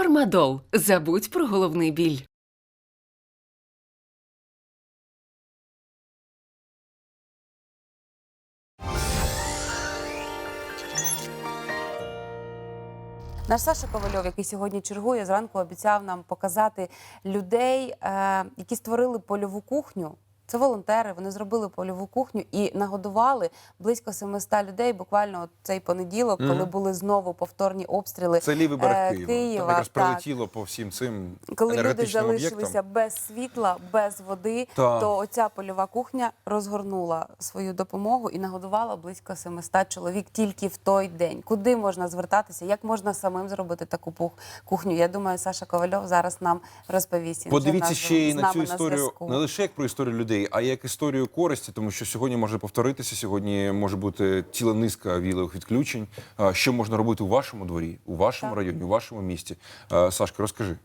Фармадол. Забудь про головний біль. Наш Саша Ковальов, який сьогодні чергує, зранку обіцяв нам показати людей, е, які створили польову кухню. Це волонтери. Вони зробили польову кухню і нагодували близько 700 людей. Буквально от цей понеділок, коли були знову повторні обстріли. Це лівий берег Е, Києва. Києва, Там якраз так. прилетіло по всім цим Коли люди залишилися об'єктам. без світла, без води, Так. то оця польова кухня розгорнула свою допомогу і нагодувала близько 700 чоловік тільки в той день. Куди можна звертатися? Як можна самим зробити таку кухню? Я думаю, Саша Ковальов зараз нам розповість. Подивіться ще й на цю історію зв'язку. не лише як про історію людей, а як історію користі, тому що сьогодні може повторитися. Сьогодні може бути ціла низка вілових відключень. Що можна робити у вашому дворі, у вашому Так. районі, у вашому місті? Сашка, розкажи.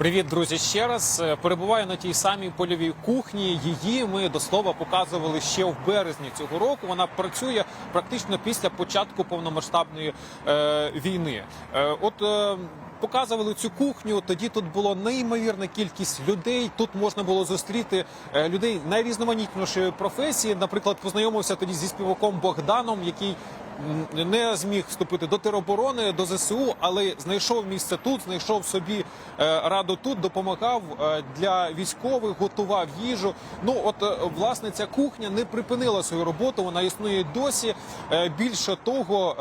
Привіт, друзі! Ще раз Е, перебуваю на тій самій польовій кухні. Її ми до слова показували ще в березні цього року. Вона працює практично після початку повномасштабної е, війни. Е, от е, Показували цю кухню. Тоді тут було неймовірна кількість людей. Тут можна було зустріти е, людей найрізноманітнішої професії. Наприклад, познайомився тоді зі співаком Богданом, який не зміг вступити до тероборони, до ЗСУ, але знайшов місце тут, знайшов собі е, раду тут, допомагав е, для військових, готував їжу. Ну от власне ця кухня не припинила свою роботу. Вона існує досі. Більше того,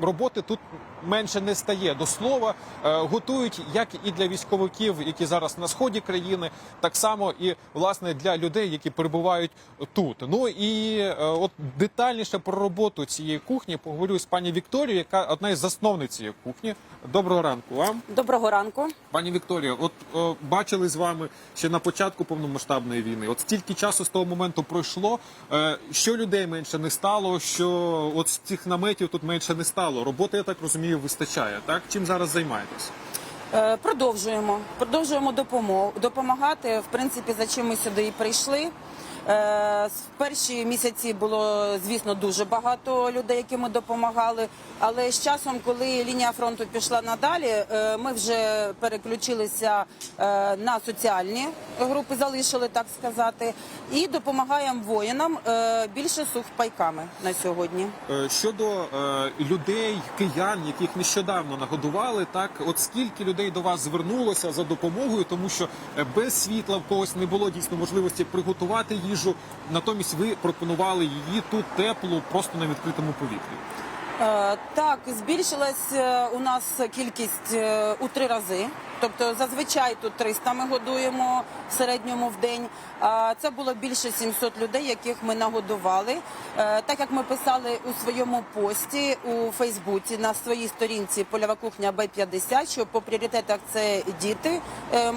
роботи тут менше не стає. До слова, е, готують як і для військовиків, які зараз на сході країни, так само і власне для людей, які перебувають тут. Ну і е, от детальніше про роботу цієї кухні поговорю з пані Вікторією, яка одна із засновниць цієї кухні. Доброго ранку вам, Доброго ранку. пані Вікторія. От е, бачили з вами ще на початку повномасштабної війни. От стільки часу з того моменту пройшло. Що людей менше не стало, що от з цих наметів тут менше не стало. Роботи, я так розумію, вистачає. Так чим зараз займаєтесь? Е, Продовжуємо. Продовжуємо допомагати. В принципі, за чим ми сюди і прийшли. Е, В перші місяці було, звісно, дуже багато людей, яким ми допомагали. Але з часом, коли лінія фронту пішла надалі, е, ми вже переключилися е, на соціальні групи, залишили так сказати, і допомагаємо воїнам більше сухпайками на сьогодні. Щодо людей, киян, яких нещодавно нагодували, так от скільки людей до вас звернулося за допомогою, тому що без світла в когось не було дійсно можливості приготувати їжу. Натомість ви пропонували її тут теплу, просто на відкритому повітрі. Е, Так, збільшилась е, у нас кількість е, у три рази. Тобто зазвичай тут 300 ми годуємо в середньому в день. Це було більше 700 людей, яких ми нагодували. Е, Так як ми писали у своєму пості у Фейсбуці на своїй сторінці Польова кухня Б50, що по пріоритетах це діти, е,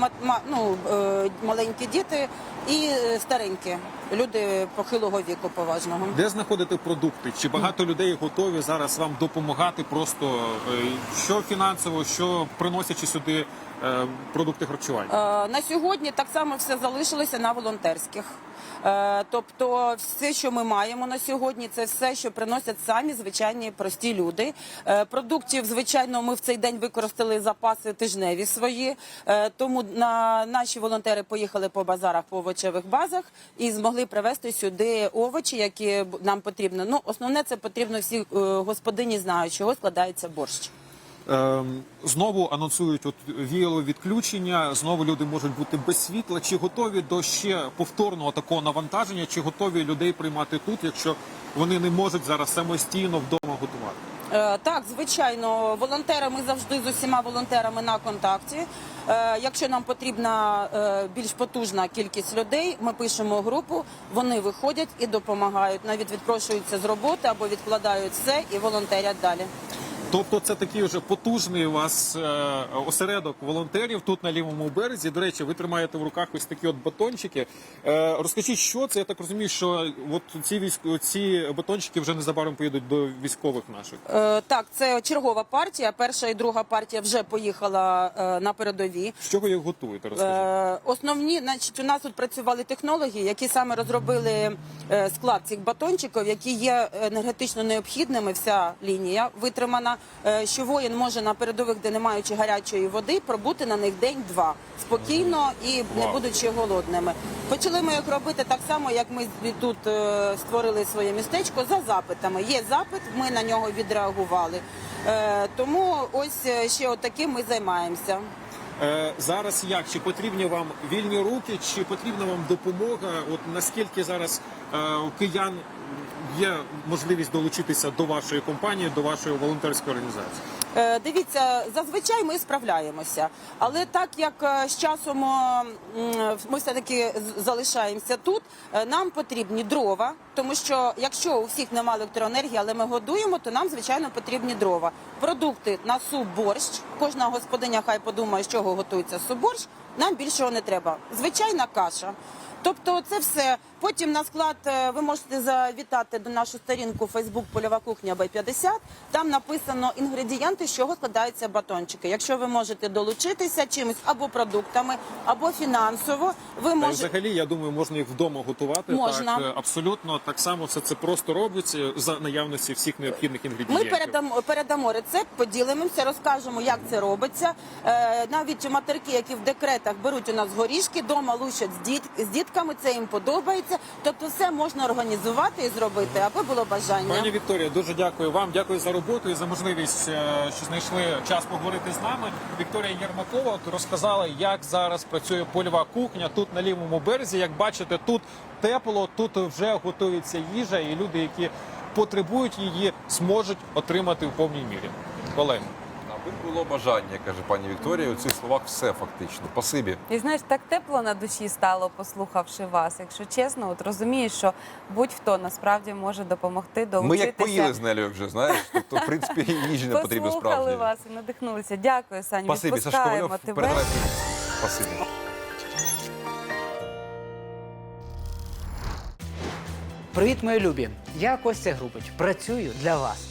ну, е, маленькі діти і старенькі люди похилого віку поважного. Де знаходити продукти? Чи багато людей готові зараз вам допомагати просто що фінансово, що приносячи сюди продукти харчування? Е, На сьогодні так само все залишилося на волонтерських. Е, Тобто, все, що ми маємо на сьогодні, це все, що приносять самі звичайні прості люди. Е, Продуктів, звичайно, ми в цей день використали запаси тижневі свої. Е, Тому на наші волонтери поїхали по базарах, по овочевих базах і змогли привезти сюди овочі, які нам потрібно. Ну, основне це потрібно всі е, господині знають, чого складається борщ. Ем, Знову анонсують от віялове відключення. Знову люди можуть бути без світла. Чи готові до ще повторного такого навантаження? Чи готові людей приймати тут, якщо вони не можуть зараз самостійно вдома готувати? Е, Так, звичайно, волонтери. Ми завжди з усіма волонтерами на контакті. Е, Якщо нам потрібна е, більш потужна кількість людей, ми пишемо групу. Вони виходять і допомагають. Навіть відпрошуються з роботи або відкладають все і волонтерять далі. Тобто, це такий вже потужний у вас е, осередок волонтерів тут на лівому березі. До речі, ви тримаєте в руках ось такі от батончики. Е, розкажіть, що це? Я так розумію, що от ці військ... ці батончики вже незабаром поїдуть до військових наших. Е, Так, це чергова партія. Перша і друга партія вже поїхала е, на передові. З чого їх готуєте? Розкажіть. Е, Основні, значить, у нас тут працювали технологи, які саме розробили е, склад цих батончиків, які є енергетично необхідними. Вся лінія витримана. Е, що воїн може на передових, де не маючи гарячої води, пробути на них день-два спокійно і не будучи голодними. Почали ми їх робити так само, як ми тут е, створили своє містечко за запитами. Є запит, ми на нього відреагували. Е, Тому ось ще отаким ми займаємося. Зараз як? Чи потрібні вам вільні руки, чи потрібна вам допомога? От наскільки зараз у киян є можливість долучитися до вашої компанії, до вашої волонтерської організації? Е, Дивіться, зазвичай ми справляємося, але так як е, з часом ми все таки залишаємося тут, е, нам потрібні дрова, тому що якщо у всіх немає електроенергії, але ми годуємо, то нам звичайно потрібні дрова. Продукти на суп борщ. Кожна господиня хай подумає, з чого готується суп борщ. Нам більшого не треба. Звичайна каша. Тобто це все. Потім на склад е, ви можете завітати до нашу сторінку Facebook Польова кухня Б50. Там написано інгредієнти, з чого складаються батончики. Якщо ви можете долучитися чимось або продуктами, або фінансово, ви Та й можете. взагалі, я думаю, можна їх вдома готувати. Можна. Так, е, абсолютно так само все це просто робиться за наявності всіх необхідних Ми інгредієнтів. передамо передамо рецепт, поділимося, розкажемо, як це робиться. Е, навіть матерки, які в декретах беруть у нас горішки, дома лущать з, діт, з дітками, це їм подобається. Тобто, все можна організувати і зробити, аби було бажання. Пані Вікторія, дуже дякую вам. Дякую за роботу і за можливість, е, що знайшли час поговорити з нами. Вікторія Єрмакова розказала, як зараз працює польова кухня тут на лівому березі. Як бачите, тут тепло, тут вже готується їжа, і люди, які потребують її, зможуть отримати в повній мірі. Колеги. Аби було бажання, каже пані Вікторія. У цих словах все фактично. Спасибі. І знаєш, так тепло на душі стало, послухавши вас. Якщо чесно, от розумієш, що будь-хто насправді може допомогти долучитися. Ми як поїли з Нелею вже, знаєш. Тобто, в принципі, їжі не потрібно Послухали справді. вас і надихнулися. Дякую, Саню. Спасибі, Сашко Відпускаємо Ковальов. тебе. Спасибі. Привіт, мої любі! Я Костя Грубич. Працюю для вас.